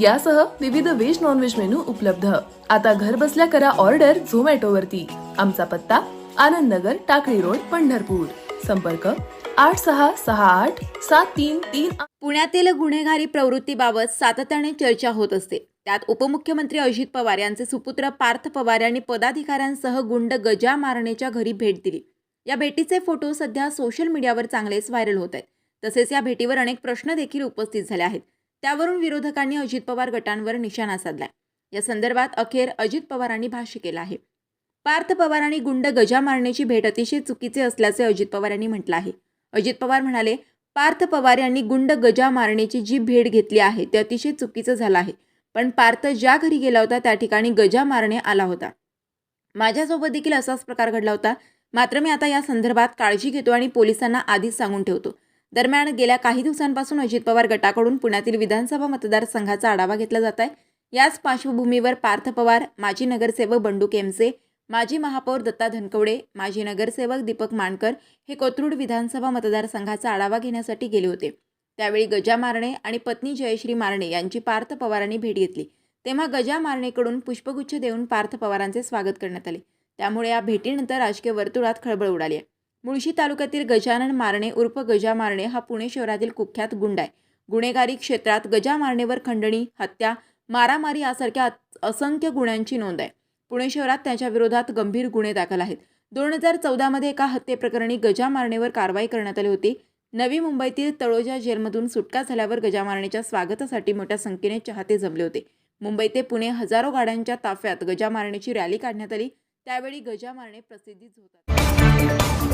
यासह विविध veg non veg menu उपलब्ध. आता घर बसल्या करा ऑर्डर झोमॅटोवरती आमचा पत्ता आनंद नगर टाकळी रोड पंढरपूर. संपर्क आठ सहा सहा आठ सात तीन तीन पुण्यातील गुन्हेगारी प्रवृत्तीबाबत सातत्याने चर्चा होत असते. त्यात उपमुख्यमंत्री अजित पवार यांचे सुपुत्र पार्थ पवार यांनी पदाधिकाऱ्यांसह गुंड गजा मारण्याच्या घरी भेट दिली. या भेटीचे फोटो सध्या सोशल मीडियावर चांगलेच व्हायरल होत आहेत. तसेच या भेटीवर अनेक प्रश्न देखील उपस्थित झाले आहेत. त्यावरून विरोधकांनी अजित पवार गटांवर निशाणा साधलाय. या संदर्भात अखेर अजित पवारांनी भाष्य केलं आहे. पार्थ पवार आणि गुंड गजा मारण्याची भेट अतिशय चुकीचे असल्याचे अजित पवार यांनी म्हटलं आहे. अजित पवार म्हणाले पार्थ पवार यांनी गुंड गजा मारण्याची जी भेट घेतली आहे ते अतिशय चुकीचं झालं आहे. पण पार्थ ज्या घरी गेला होता त्या ठिकाणी गजा मारणे आला होता. माझ्यासोबत देखील असाच प्रकार घडला होता. मात्र मी आता या संदर्भात काळजी घेतो आणि पोलिसांना आधीच सांगून ठेवतो. दरम्यान गेल्या काही दिवसांपासून अजित पवार गटाकडून पुण्यातील विधानसभा मतदारसंघाचा आढावा घेतला जात आहे. याच पार्श्वभूमीवर पार्थ पवार माजी नगरसेवक बंडू केमसे माजी महापौर दत्ता धनकवडे माजी नगरसेवक दीपक मानकर हे कोथरूड विधानसभा मतदारसंघाचा आढावा घेण्यासाठी गेले होते. त्यावेळी गजा मारणे आणि पत्नी जयश्री मारणे यांची पार्थ पवारांनी भेट घेतली. तेव्हा गजा मारणेकडून पुष्पगुच्छ देऊन पार्थ पवारांचे स्वागत करण्यात आले. त्यामुळे या भेटीनंतर राजकीय वर्तुळात खळबळ उडाली आहे. मुळशी तालुक्यातील गजानन मारणे उर्फ गजा मारणे हा पुणे शहरातील कुख्यात गुंड आहे. गुन्हेगारी क्षेत्रात गजा मारणेवर खंडणी हत्या मारामारी यासारख्या असंख्य गुन्ह्यांची नोंद आहे. पुणे शहरात त्याच्या विरोधात गंभीर गुन्हे दाखल आहेत. दोन हजार चौदामध्ये एका हत्येप्रकरणी गजा मारणेवर कारवाई करण्यात आली होती. नवी मुंबईतील तळोजा जेलमधून सुटका झाल्यावर गजा मारणेच्या स्वागतासाठी मोठ्या संख्येने चाहते जमले होते. मुंबई ते पुणे हजारो गाड्यांच्या ताफ्यात गजा मारणेची रॅली काढण्यात आली. त्यावेळी गजा मारणे प्रसिद्धीच होतात